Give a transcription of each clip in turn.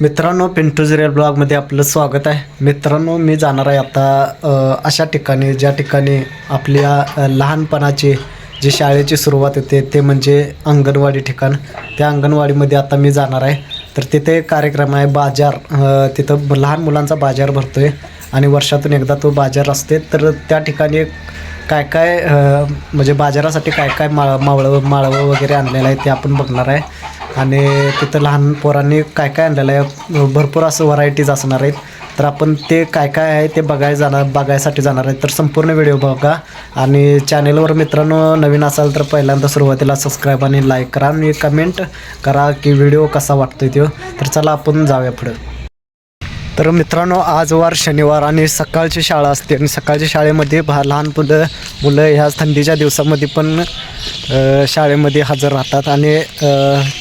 मित्रांनो पिंटू ब्लॉगमध्ये आपलं स्वागत आहे. मित्रांनो मी जाणार आहे आता अशा ठिकाणी ज्या ठिकाणी आपल्या लहानपणाची जी शाळेची सुरुवात होते ते म्हणजे अंगणवाडी ठिकाण. त्या अंगणवाडीमध्ये आता मी जाणार आहे. तर तिथे कार्यक्रम आहे बाजार. तिथं लहान मुलांचा बाजार भरतो आहे आणि वर्षातून एकदा तो बाजार असते. तर त्या ठिकाणी काय काय म्हणजे बाजारासाठी काय काय माळ मावळं माळवं वगैरे आणलेलं आहे ते आपण बघणार आहे. आणि तिथं लहान पोरांनी काय काय आणलेलं आहे भरपूर असं व्हरायटीज असणार आहेत. तर आपण ते काय काय आहे ते बघायला जाणार बघायसाठी जाणार आहे. तर संपूर्ण व्हिडिओ बघा. आणि चॅनेलवर मित्रांनो नवीन असाल तर पहिल्यांदा सुरुवातीला सबस्क्राईब आणि लाईक करा आणि कमेंट करा की व्हिडिओ कसा वाटतोय तो तर चला आपण जाऊया पुढं. तर मित्रांनो आज वार शनिवार आणि सकाळची शाळा असते आणि सकाळच्या शाळेमध्ये भा लहान मुलं मुलं ह्या थंडीच्या दिवसामध्ये पण शाळेमध्ये हजर राहतात आणि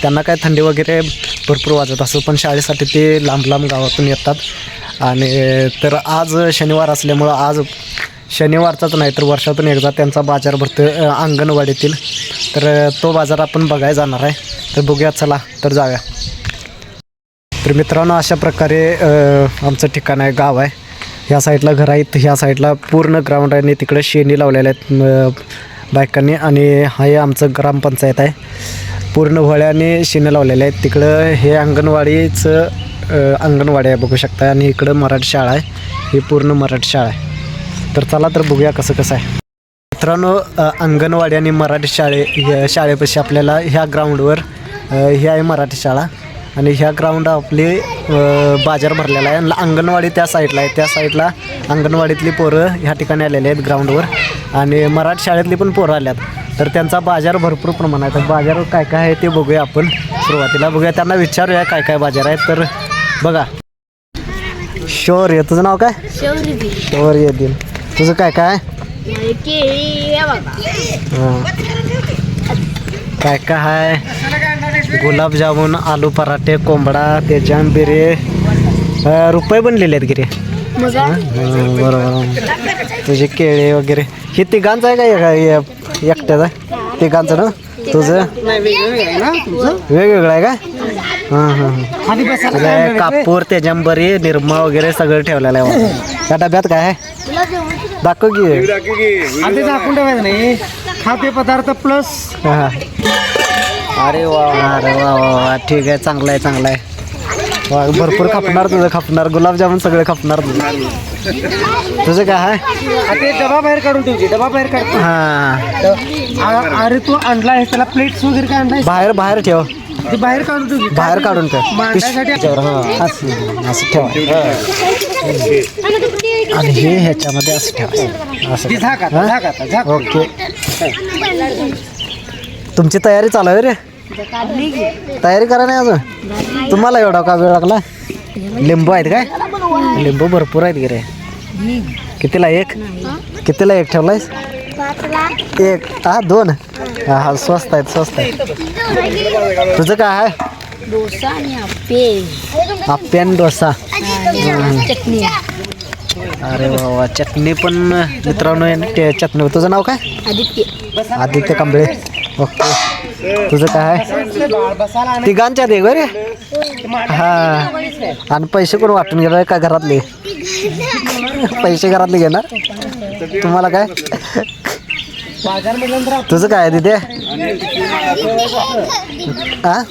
त्यांना काय थंडी वगैरे भरपूर वाजत असतो पण शाळेसाठी ते लांब लांब गावातून येतात. आणि तर आज शनिवार असल्यामुळं आज शनिवारचाच नाही तर वर्षातून एकदा त्यांचा बाजार भरतो अंगणवाडीतील. तर तो बाजार आपण बघायला जाणार आहे. तर बघूया चला तर जाऊया. तर मित्रांनो अशा प्रकारे आमचं ठिकाण आहे गाव आहे. ह्या साईडला घर आहेत ह्या साईडला पूर्ण ग्राउंड आहे आणि तिकडे शेणी लावलेल्या आहेत बायकांनी. आणि हा हे आमचं ग्रामपंचायत आहे. पूर्ण वळ्याने शेणी लावलेल्या आहेत. तिकडं हे अंगणवाडीचं अंगणवाडी आहे बघू शकता आणि इकडं मराठी शाळा आहे. ही पूर्ण मराठी शाळा आहे. तर चला तर बघूया कसं कसं आहे. मित्रांनो अंगणवाडी आणि मराठी शाळे शाळेपाशी आपल्याला ह्या ग्राउंडवर ही आहे मराठी शाळा. आणि ह्या ग्राउंड आपली बाजार भरलेला आहे. अंगणवाडी त्या साईडला आहे. त्या साईडला अंगणवाडीतली पोरं ह्या ठिकाणी आलेली आहेत ग्राउंडवर आणि मराठी शाळेतली पण पोरं आल्यात. तर त्यांचा बाजार भरपूर प्रमाणात आहे. तर बाजार काय काय आहे ते बघूया आपण. सुरुवातीला बघूया. त्यांना विचारूया काय काय बाजार आहे तर बघा. शौर्य तुझं नाव काय? शौर्य दिन तुझं काय काय? हां. काय काय आहे? गुलाबजामुन आलू पराठे कोंबडा ते जांबिरे. अं, रुपये बनलेले आहेत गिरे. बरोबर. तुझे केळे वगैरे. हे तिघांचं आहे का एकट्याचं? आहे तिघांचं ना? तुझं? वेगवेगळं आहे का? हां हां हां. कापूर त्याच्याबरी निरमा वगैरे सगळं ठेवलेलं आहे. त्या डब्यात काय आहे? दाखव की. आधी झाकून ठेवायचं नाही. खाद्य पदार्थ प्लस हा. अरे वा अरे वा वा वा. ठीक आहे चांगलं आहे चांगलं आहे. वा भरपूर खपणार तुझं खपणार. गुलाबजामुन सगळे खपणार तुझं. तुझं काय आहे ते डबा बाहेर काढून ठेवची डबा बाहेर काढ. हां. आ- अरे तू आणला आहेस त्याला प्लेट्स वगैरे काय आणलाय बाहेर बाहेर ठेव. ते बाहेर काढून बाहेर काढून ठेव. हां असं असं ठेवा. आणि हे ह्याच्यामध्ये असं ठेवा. असं ती झाक आता? झाक आता, झाक. ओके. तुमची तयारी चालू आहे रे? तयारी करा नाही अजून? तुम्हाला एवढा का वेळ लागला? लिंबू आहेत काय? लिंबू भरपूर आहेत गिरे कितीला एक? कितीला एक ठेवलायस? एक. हा दोन. हा हा स्वस्त आहेत स्वस्त आहेत. तुझं काय आहे? आणि आप्यान डोसा अरे वा वा. चटणी पण मित्रांनो आहे ना, ते चटणी. तुझं नाव काय? आदित्य. आदित्य कांबळे. ओके. तुझं काय? आहे तिघांच्या दे रे हा. आणि पैसे कोण वाटून गेलं का घरातले? पैसे घरातले घेणार? तुम्हाला काय? तुझं काय आहे तिथे? हा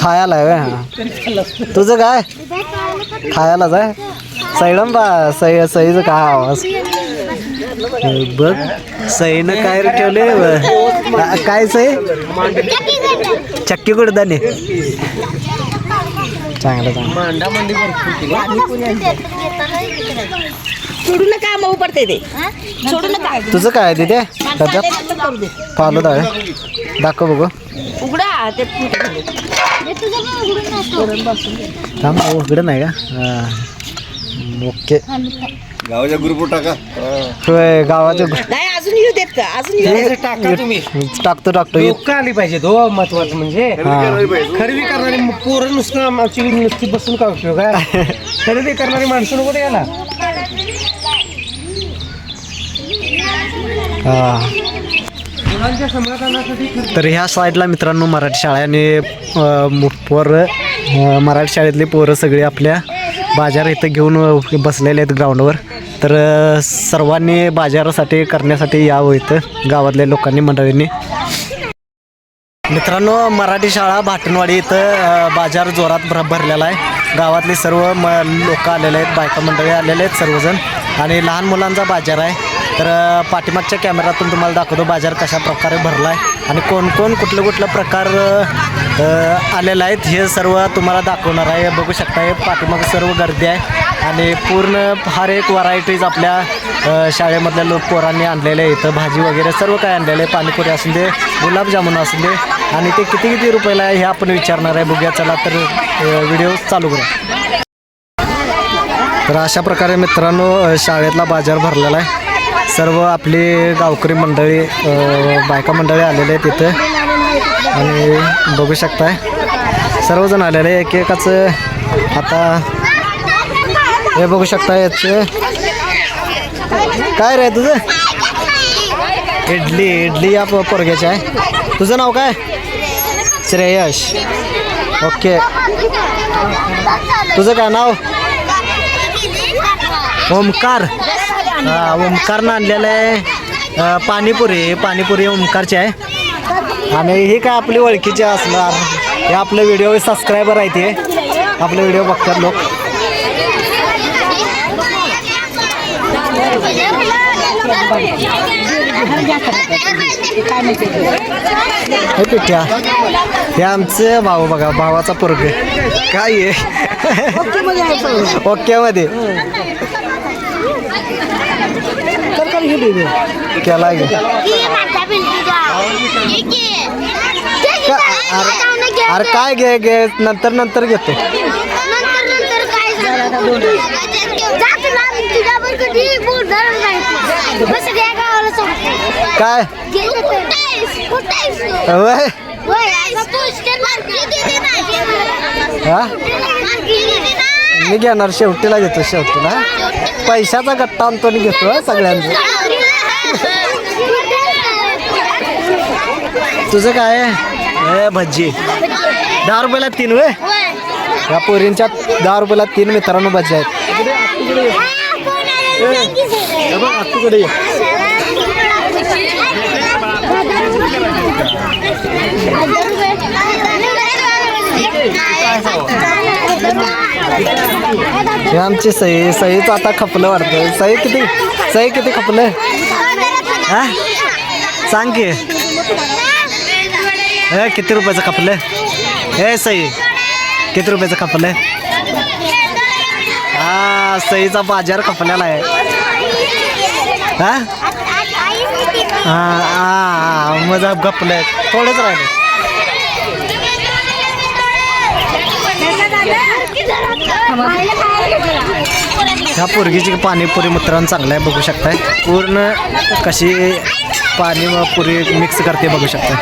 खायला आहे हा. तुझं काय? खायलाच आहे सैडम बा सई सईचं काय आवाज? बघ. सईनं काय रे ठेवले काय सई? चक्की कुडदाने. चांगलं चांगलं. मांडा मंडी सोडू नका मऊ पडते ते? सोडू नका तुझं काय आहे तिथे? डब्यात? करू दे. पालो डाळ दाखव बघू. उघडा ते थांब उघडं नाही का? हा. ओके. गावाच्या ग्रुपवर टाका. होय गावाच्या नाही अजून येऊ देत का? अजून येऊ देत. टाका तुम्ही. टाकतो टाकतो. लोक आली पाहिजे हो महत्वाचं म्हणजे. हा. खरेदी करणारी म- पोरं नुसतं आमची नुसती बसून काय उपयोग आहे? खरेदी करणारी माणसं नको याला हा. मुलांच्या समाधानासाठी खरेदी तर ह्या साईडला मित्रांनो मराठी शाळा आणि अ, मु- पोरं अ, मराठी शाळेतली पोरं सगळी आपल्या बाजार इथं घेऊन अ, बसलेले आहेत ग्राउंडवर तर सर्वांनी बाजारासाठी करण्यासाठी यावं इथं गावातल्या लोकांनी मंडळींनी. मित्रांनो मराठी शाळा भाटणवाडी इथं बाजार जोरात भर भरलेला आहे. गावातले सर्व म लोक आलेले आहेत बायका मंडळी आलेले आहेत सर्वजण. आणि लहान मुलांचा बाजार आहे. तर पाठीमागच्या कॅमेऱ्यातून तुम्हाला दाखवतो बाजार कशा प्रकारे भरला आहे. आणि कोण कोण कुठलं कुठलं प्रकार अ, आलेलं आहेत हे सर्व तुम्हाला दाखवणार आहे. बघू शकता हे पाठीमाग सर्व गर्दी आहे. आणि पूर्ण हर एक व्हरायटीज आपल्या शाळेमधल्या लोक पोरांनी आणलेले आहे इथं भाजी वगैरे सर्व काय आणलेलं आहे. पाणीपुरी असू दे गुलाबजामुन असू दे. आणि ते किती किती रुपयाला आहे हे आपण विचारणार आहे. बघूया चला तर व्हिडिओ चालू करा तर अशा प्रकारे मित्रांनो शाळेतला बाजार भरलेला आहे. सर्व आपली गावकरी मंडळी बायका मंडळी आलेले आहेत इथं. आणि बघू शकताय सर्वजण आलेले आहे एकेकाचं आता हे बघू शकता याचे. काय रे तुझं? इडली इडली या प- पोरग्याची आहे. तुझं नाव काय? श्रेयश. ओके. तुझं काय नाव? ओमकार. हा ओमकारनं आणलेलं आहे पाणीपुरी. पाणीपुरी ओमकारची आहे. आणि ही काय आपली ओळखीची असणार. हे आपलं व्हिडिओ सबस्क्रायबर आहे ते. आपले व्हिडिओ बघतात लोक. हे पिठ्या. हे भाऊ बघा भावाचा पोरग. काय आहे ओके मध्ये केला अरे काय घे घे नंतर नंतर घेतो. काय वय हा? मी घेणार शेवटीला घेतो शेवटीला. पैशाचा गट्टा आणतो आणि घेतो हं सगळ्यांचा तुझं काय? आहे ए भज्जी. दहा रुपयाला तीन वय या पोरींच्या दहा रुपयाला तीन मित्रांनो भज्जी आहेत. बघ, आत्तूकडे ये. हे आमची सही सहीचं आता खपलं वाटतं. सही किती सही किती खपलं हा? सांग की. हे किती रुपयाचं खपलं हे सही किती रुपयाचं खपलं हा सहीचा बाजार खपलेला आहे. हा? हा मजा गपलं. थोडंच राहिलं. ह्या पोरगीची पाणीपुरी मित्रांनो चांगलं आहे बघू शकताय. पूर्ण कशी पाणी व पुरी मिक्स करते बघू शकताय.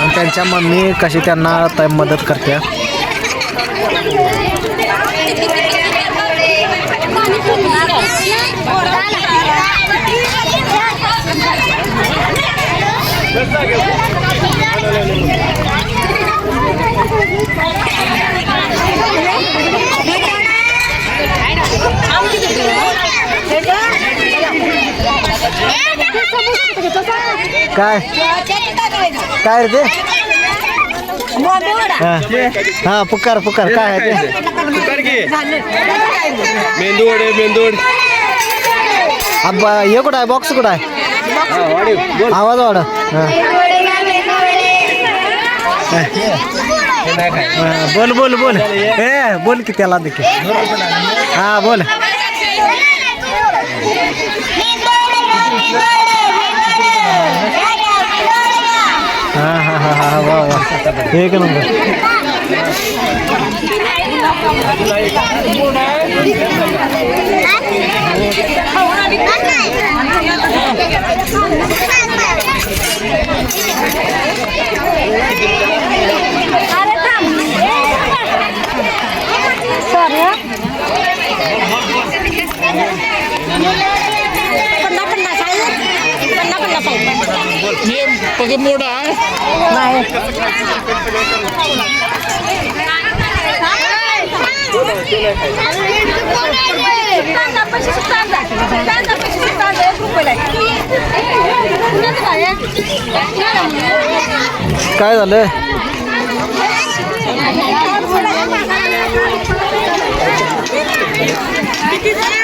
आणि त्यांच्या मम्मी कशी त्यांना मदत करते. काय? काय रे ते? हा. पुकार पुकार. काय ते? मेंदू वडे मेंदू वडे अब हे कुठं आहे? बॉक्स कुठं आहे? आवाज वाढ बोल बोल बोल. ए बोल की त्याला देखील. हा बोल. एक number Sorry. Niem, pakai muda. Nai. काय झालं किती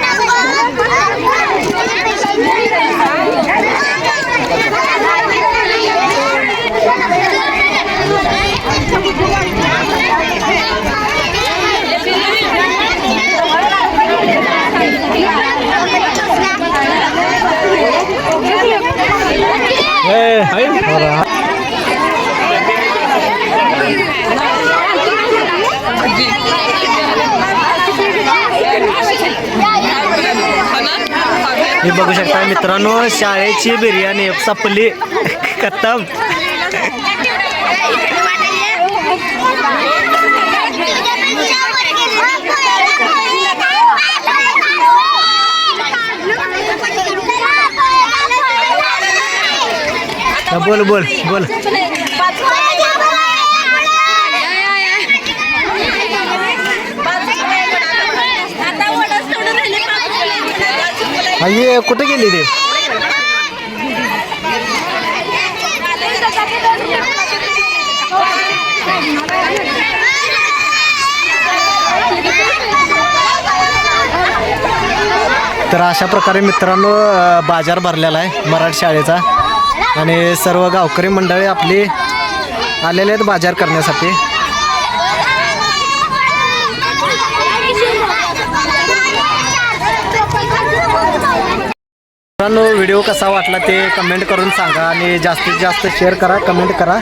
हे बघू शकता मित्रांनो शाळेची बिर्याणी सपली खतम. बोल बोल बोल ये कुठे गेली ते तर अशा प्रकारे मित्रांनो बाजार भरलेला आहे मराठी शाळेचा. आणि सर्व गावकरी मंडळी आपली आलेले आहेत बाजार करण्यासाठी. मित्रांनो व्हिडिओ कसा वाटला ते कमेंट करून सांगा आणि जास्तीत जास्त शेअर करा कमेंट करा.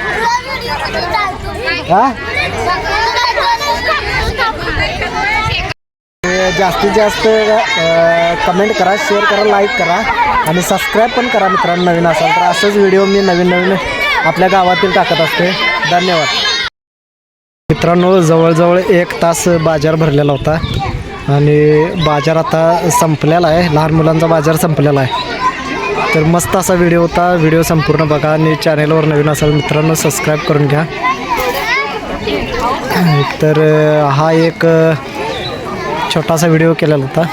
हा? जास्तीत जास्त कमेंट करा शेअर करा लाईक करा आणि सबस्क्राईब पण करा मित्रांनो नवीन असाल तर असंच व्हिडिओ मी नवीन नवीन आपल्या गावातील टाकत असते. धन्यवाद. मित्रांनो जवळजवळ एक तास बाजार भरलेला होता आणि बाजार आता संपलेला आहे. लहान मुलांचा बाजार संपलेला आहे. तर मस्त असा व्हिडिओ होता. व्हिडिओ संपूर्ण बघा आणि चॅनेलवर नवीन असाल मित्रांनो सबस्क्राईब करून घ्या. तर हा एक छोटासा व्हिडिओ केलेला होता.